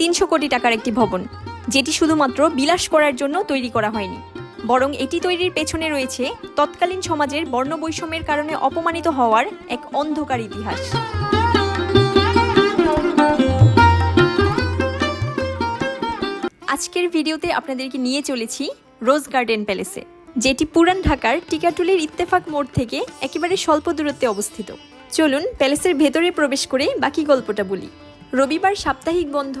তিনশো কোটি টাকার একটি ভবন, যেটি শুধুমাত্র বিলাস করার জন্য তৈরি করা হয়নি। বরং এটি তৈরির পেছনে রয়েছে তৎকালীন সমাজের বর্ণবৈষম্যের কারণে অপমানিত হওয়ার এক অন্ধকার ইতিহাস। আজকের ভিডিওতে আপনাদেরকে নিয়ে চলেছি রোজ গার্ডেন প্যালেসে, যেটি পুরান ঢাকার টিকাটুলির ইত্তেফাক মোড় থেকে একেবারে স্বল্প দূরত্বে অবস্থিত। চলুন প্যালেসের ভেতরে প্রবেশ করে বাকি গল্পটা বলি। রবিবার সাপ্তাহিক বন্ধ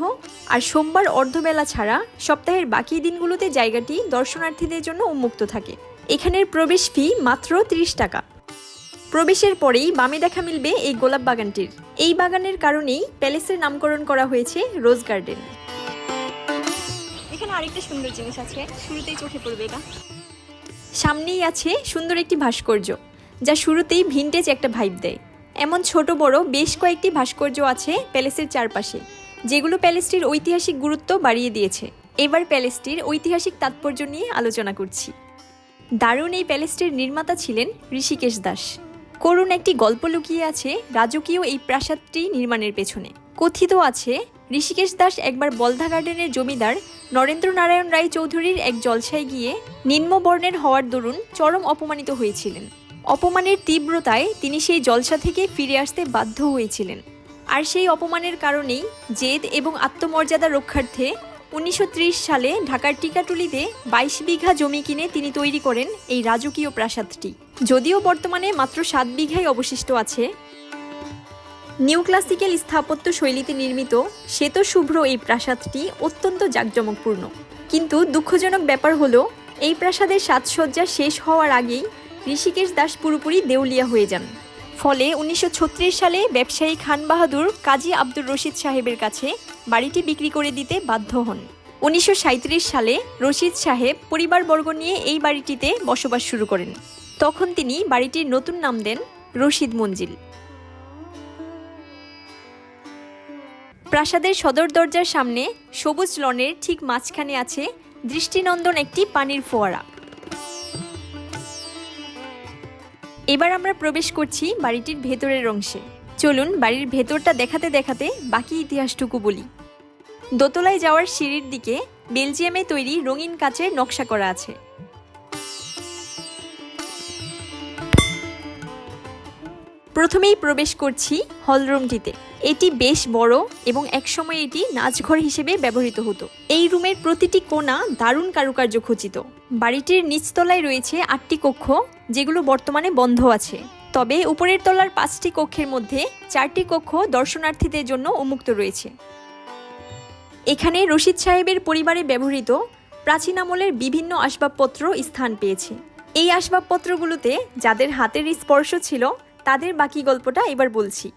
আর সোমবার অর্ধবেলা ছাড়া সপ্তাহের বাকি দিনগুলোতে জায়গাটি দর্শনার্থীদের জন্য উন্মুক্ত থাকে। এখানের প্রবেশ ফি মাত্র 30 টাকা। প্রবেশের পরেই বামে দেখা মিলবে এই গোলাপ বাগানটির। এই বাগানের কারণেই প্যালেসের নামকরণ করা হয়েছে রোজ গার্ডেন। এখানে আরেকটা সুন্দর জিনিস আছে শুরুতেই চোখে পড়বে এটা। সামনেই আছে সুন্দর একটি ভাস্কর্য যা শুরুতেই ভিনটেজ একটা ভাইব দেয়। এমন ছোট বড় বেশ কয়েকটি ভাস্কর্য আছে প্যালেসের চারপাশে, যেগুলো প্যালেসটির ঐতিহাসিক গুরুত্ব বাড়িয়ে দিয়েছে। এবার প্যালেসটির ঐতিহাসিক তাৎপর্য নিয়ে আলোচনা করছি। দারুণ এই প্যালেসটির নির্মাতা ছিলেন ঋষিকেশ দাস। করুণ একটি গল্প লুকিয়ে আছে রাজকীয় এই প্রাসাদটি নির্মাণের পেছনে। কথিত আছে, ঋষিকেশ দাস একবার বলধা গার্ডেনের জমিদার নরেন্দ্র নারায়ণ রায় চৌধুরীর এক জলসায় গিয়ে নিম্নবর্ণের হওয়ার দরুন চরম অপমানিত হয়েছিলেন। অপমানের তীব্রতায় তিনি সেই জলসা থেকে ফিরে আসতে বাধ্য হয়েছিলেন। আর সেই অপমানের কারণেই জেদ এবং আত্মমর্যাদা রক্ষার্থে উনিশশো ত্রিশ সালে ঢাকার টিকাটুলিতে বাইশ বিঘা জমি কিনে তিনি তৈরি করেন এই রাজকীয় প্রাসাদটি। যদিও বর্তমানে মাত্র সাত বিঘাই অবশিষ্ট আছে, নিউ ক্লাসিক্যাল স্থাপত্য শৈলীতে নির্মিত শ্বেত শুভ্র এই প্রাসাদটি অত্যন্ত জাঁকজমকপূর্ণ। কিন্তু দুঃখজনক ব্যাপার হলো, এই প্রাসাদের সাজসজ্জা শেষ হওয়ার আগেই ঋষিকেশ দাস পুরোপুরি দেউলিয়া হয়ে যান। ফলে উনিশশো ছত্রিশ সালে ব্যবসায়ী খান বাহাদুর কাজী আব্দুর রশিদ সাহেবের কাছে বাড়িটি বিক্রি করে দিতে বাধ্য হন। উনিশশো সাঁইত্রিশ সালে রশিদ সাহেব পরিবারবর্গ নিয়ে এই বাড়িটিতে বসবাস শুরু করেন। তখন তিনি বাড়িটির নতুন নাম দেন রশিদ মঞ্জিল। প্রাসাদের সদর দরজার সামনে সবুজ লনের ঠিক মাঝখানে আছে দৃষ্টিনন্দন একটি পানির ফোয়ারা। এবার আমরা প্রবেশ করছি বাড়িটির ভেতরের অংশে। চলুন বাড়ির ভেতরটা দেখাতে দেখাতে বাকি ইতিহাসটুকু বলি। দোতলায় যাওয়ার সিঁড়ির দিকে বেলজিয়ামে তৈরি রঙিন কাচের নকশা করা আছে। প্রথমেই প্রবেশ করছি হলরুমটিতে। এটি বেশ বড় এবং একসময় এটি নাচঘর হিসেবে ব্যবহৃত হতো। এই রুমের প্রতিটি কোণা দারুণ কারুকার্য খচিত। বাড়িটির নিচতলায় রয়েছে আটটি কক্ষ, যেগুলো বর্তমানে বন্ধ আছে। তবে উপরের তলার পাঁচটি কক্ষের মধ্যে চারটি কক্ষ দর্শনার্থীদের জন্য উন্মুক্ত রয়েছে। এখানে রশিদ সাহেবের পরিবারে ব্যবহৃত প্রাচীন আমলের বিভিন্ন আসবাবপত্র স্থান পেয়েছে। এই আসবাবপত্রগুলোতে যাদের হাতের স্পর্শ ছিল তাদের বাকি গল্পটা এবার বলছি।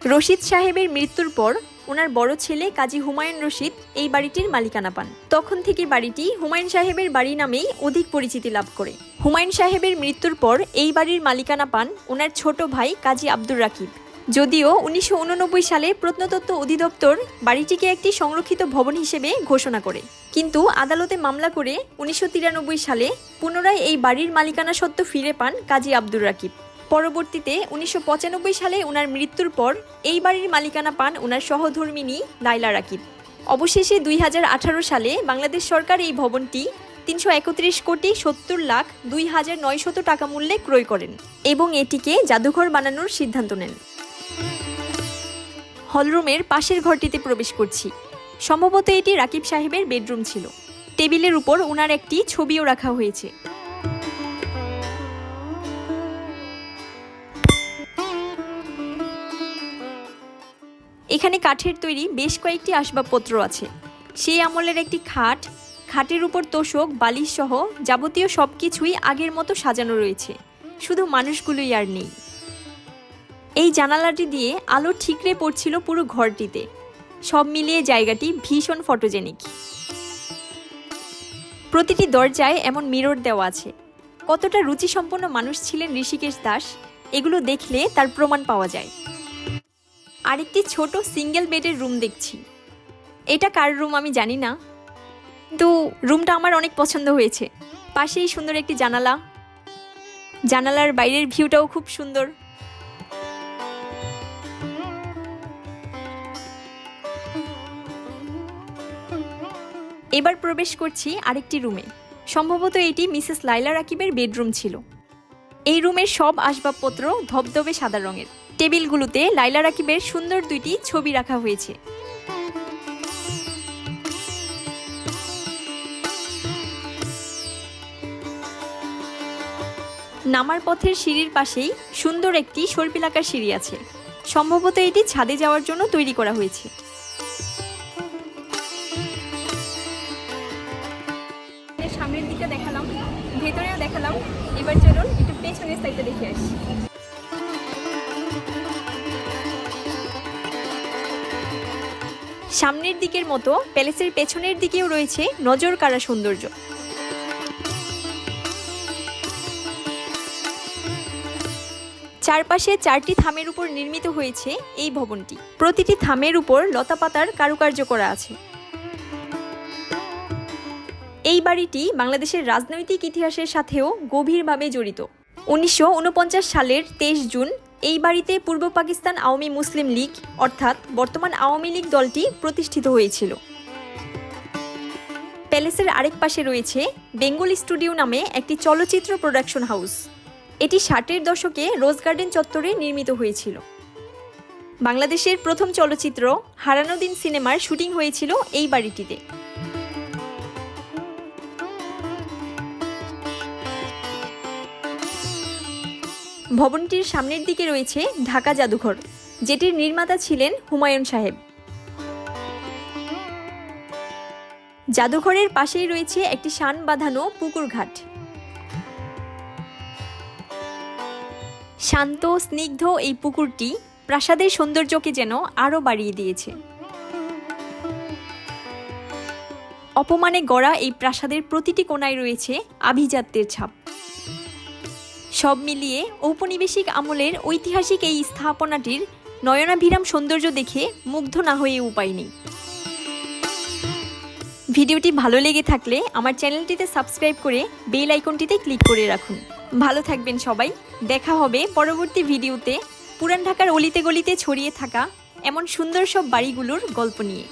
রশিদ সাহেবের মৃত্যুর পর ওনার বড় ছেলে কাজী হুমায়ুন রশিদ এই বাড়িটির মালিকানা পান। তখন থেকে বাড়িটি হুমায়ুন সাহেবের বাড়ি নামেই অধিক পরিচিতি লাভ করে। হুমায়ুন সাহেবের মৃত্যুর পর এই বাড়ির মালিকানা পান ওনার ছোট ভাই কাজী আব্দুর রাকিব। যদিও উনিশশো উননব্বই সালে প্রত্নতত্ত্ব অধিদপ্তর বাড়িটিকে একটি সংরক্ষিত ভবন হিসেবে ঘোষণা করে। কিন্তু আদালতে মামলা করে উনিশশো তিরানব্বই সালে পুনরায় এই বাড়ির মালিকানা সত্ত্ব ফিরে পান কাজী আব্দুর রাকিব। পরবর্তীতে উনিশশো পঁচানব্বই সালে ওনার মৃত্যুর পর এই বাড়ির মালিকানা পান ওনার সহধর্মিনী লাইলা রাকিব। অবশেষে দুই হাজার আঠারো সালে বাংলাদেশ সরকার এই ভবনটি তিনশো একত্রিশ কোটি সত্তর লাখ দুই হাজার নয়শত টাকা মূল্যে ক্রয় করেন এবং এটিকে জাদুঘর বানানোর সিদ্ধান্ত নেন। হলরুমের পাশের ঘরটিতে প্রবেশ করছি। সম্ভবত এটি রাকিব সাহেবের বেডরুম ছিল। টেবিলের উপর ওনার একটি ছবিও রাখা হয়েছে। এখানে কাঠের তৈরি বেশ কয়েকটি আসবাবপত্র আছে। সেই আমলের একটি খাট, খাটের উপর তোষক, বালিশ সহ যাবতীয় সব কিছুই আগের মতো সাজানো রয়েছে। শুধু মানুষগুলোই আর নেই। এই জানালাটি দিয়ে আলো ঠিকরে পড়ছিল পুরো ঘরটিতে। সব মিলিয়ে জায়গাটি ভীষণ ফটোজেনিক। প্রতিটি দরজায় এমন মিরর দেওয়া আছে। কতটা রুচিসম্পন্ন মানুষ ছিলেন ঋষিকেশ দাস, এগুলো দেখলে তার প্রমাণ পাওয়া যায়। আরেকটি ছোট সিঙ্গেল বেডের রুম দেখছি। এটা কার রুম আমি জানি না। কিন্তু রুমটা আমার অনেক পছন্দ হয়েছে। পাশেই সুন্দর একটি জানালা। জানালার বাইরের ভিউটাও খুব সুন্দর। এবার প্রবেশ করছি আরেকটি রুমে। সম্ভবত এটি মিসেস লাইলা রাকিবের বেডরুম ছিল। এই রুমের সব আসবাবপত্র ধবধবে সাদা রঙের। টেবিলগুলোতে লাইলা রাকিবের সুন্দর দুইটি ছবি রাখা হয়েছে। নামার পথের সিঁড়ির পাশেই সুন্দর একটি সর্পিলাকার সিঁড়ি আছে। সম্ভবত এটি ছাদে যাওয়ার জন্য তৈরি করা হয়েছে। সামনের দিকে দেখালাম, ভেতরেও দেখালাম। এবার চলুন একটু পেছনের সাইডে দেখে আসি। সামনের দিকের মতো, প্যালেসের পেছনের দিকেও রয়েছে নজর কাড়া সৌন্দর্য। চারপাশে চারটি থামের উপর নির্মিত হয়েছে এই ভবনটি। প্রতিটি থামের উপর লতাপাতার কারুকার্য করা আছে। এই বাড়িটি বাংলাদেশের রাজনৈতিক ইতিহাসের সাথেও গভীরভাবে জড়িত। উনিশশো ঊনপঞ্চাশ সালের তেইশ জুন এই বাড়িতে পূর্ব পাকিস্তান আওয়ামী মুসলিম লীগ, অর্থাৎ বর্তমান আওয়ামী লীগ দলটি প্রতিষ্ঠিত হয়েছিল। প্যালেসের আরেক পাশে রয়েছে বেঙ্গল স্টুডিও নামে একটি চলচ্চিত্র প্রোডাকশন হাউস। এটি ষাটের দশকে রোজ গার্ডেন চত্বরে নির্মিত হয়েছিল। বাংলাদেশের প্রথম চলচ্চিত্র হারানো দিন সিনেমার শুটিং হয়েছিল এই বাড়িটিতে। ভবনটির সামনের দিকে রয়েছে ঢাকা জাদুঘর, যেটির নির্মাতা ছিলেন হুমায়ুন সাহেব। জাদুঘরের পাশেই রয়েছে একটি শান বাঁধানো পুকুর ঘাট। শান্ত, স্নিগ্ধ এই পুকুরটি প্রাসাদের সৌন্দর্যকে যেন আরও বাড়িয়ে দিয়েছে। অপমানে গড়া এই প্রাসাদের প্রতিটি কোণায় রয়েছে আভিজাত্যের ছাপ। সব মিলিয়ে ঔপনিবেশিক আমলের ঐতিহাসিক এই স্থাপনাটির নয়নাভিরাম সৌন্দর্য দেখে মুগ্ধ না হয়ে উপায় নেই। ভিডিওটি ভালো লেগে থাকলে আমার চ্যানেলটিতে সাবস্ক্রাইব করে বেল আইকনটিতে ক্লিক করে রাখুন। ভালো থাকবেন সবাই। দেখা হবে পরবর্তী ভিডিওতে পুরান ঢাকার অলিতে গলিতে ছড়িয়ে থাকা এমন সুন্দর সব বাড়িগুলোর গল্প নিয়ে।